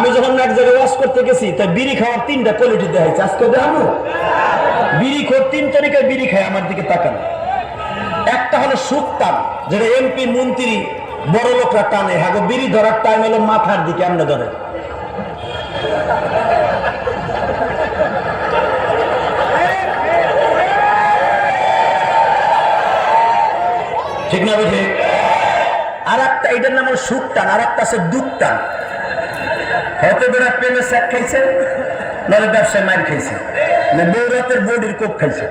এক জায়গায় ওয়াশ করতে গেছি, তাই বিড়ি খাওয়ার তিনটা কোয়ালিটি দেখাইছে। আজকে দেখাবো? বিড়ি খোর তিন তারিখে বিড়ি খায়, আমার দিকে তাকান। একটা হলো সুখ টান, যেটা এমপি মন্ত্রী, বড় লোকরা টানে। হ্যাঁ বিড়ি ধরার টাইম হলো মাথার দিকে আমরা ধরে। ঠিক না বুঝে? আর একটা এটার নাম হলো সুখ টান আর একটা আছে দুঃখ টান। হয়তো বেড়া প্রেমের স্যাক খাইছে নাহলে ব্যবসায় মার খাইছে বৌরাতের বডির কোপ খাইছে।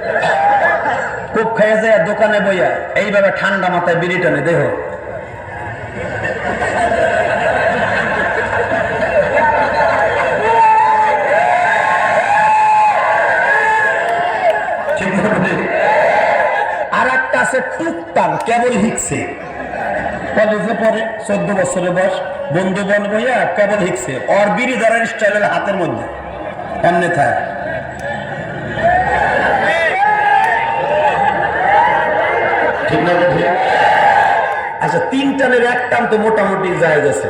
কোপ খাইয়া যায় দোকানে বইয়া এইভাবে ঠান্ডা মাথায় বিড়ি টানে দেহ? আর একটা আছে টুকটান, কেবল হিকছে। কলেজে পড়ে, চোদ্দ বছরের বয়স বন্ধু বল বইয়া কেবল হিকছে অর বিড়ি ধরার স্টাইলের হাতের মধ্যে। অন্যথায় ঠিক না আচ্ছা তিন টানের এক টান তো মোটামুটি যায় গেছে